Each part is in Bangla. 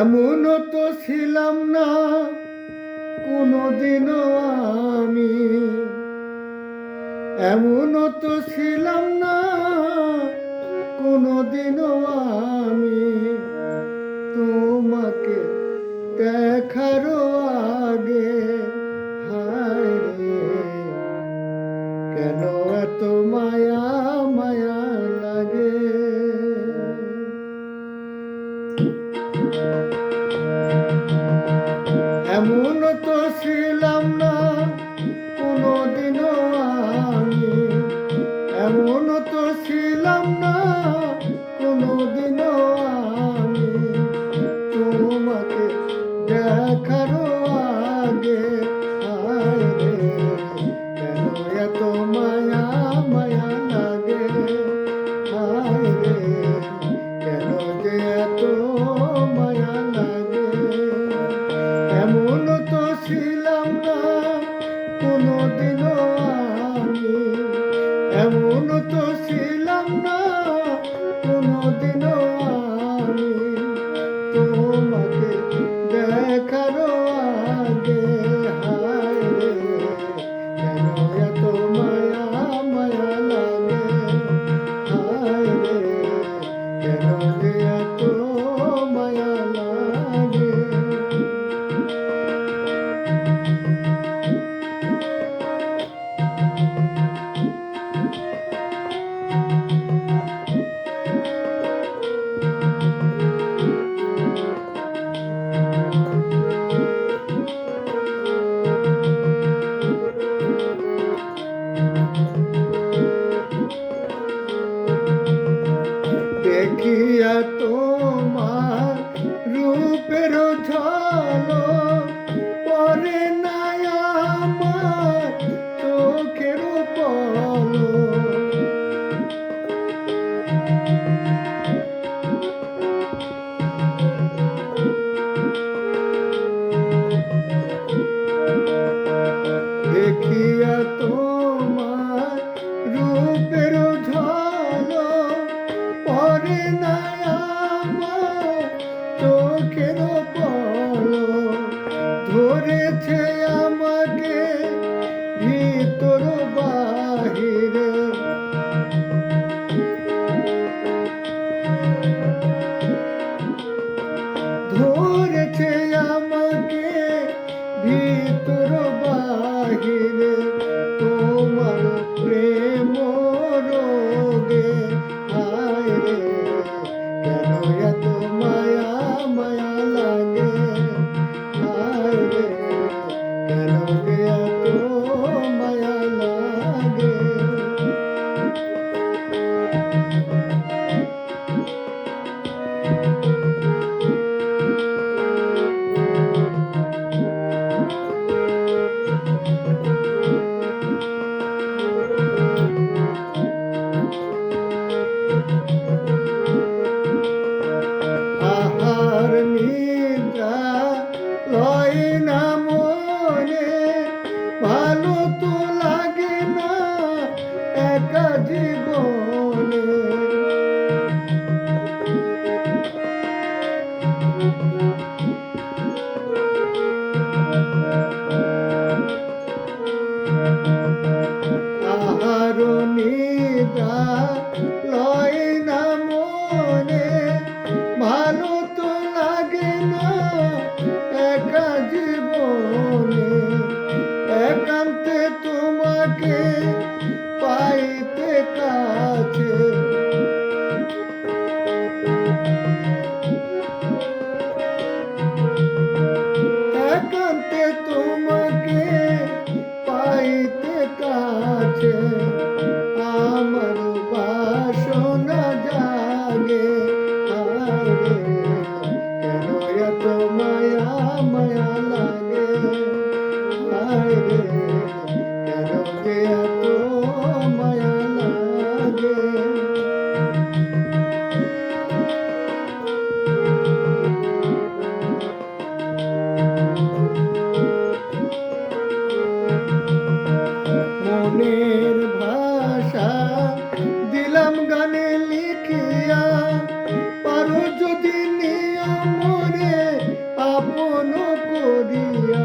এমন তো ছিলাম না, কোনোদিনও আমি। এমন তো ছিলাম না, কোনোদিনও আমি। তোমাকে দেখারও আগে কেন এত মায়া মায়া লাগে? এমন তো ছিলাম না কোনোদিনও আমি এমন তো ছিলাম না এমন তো ছিলাম না, কোনোদিনও আমি তোমাকে দেখার আগে, হায় কেন এত মায়া মায়া লাগে? হায় কেন এত মায়া লাগে? Marina. Música I'm a. করিয়া।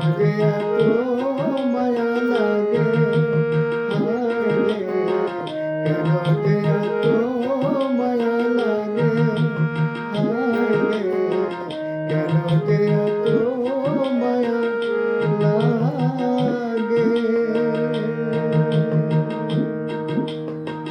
লাগে হায় রে কেন যে এত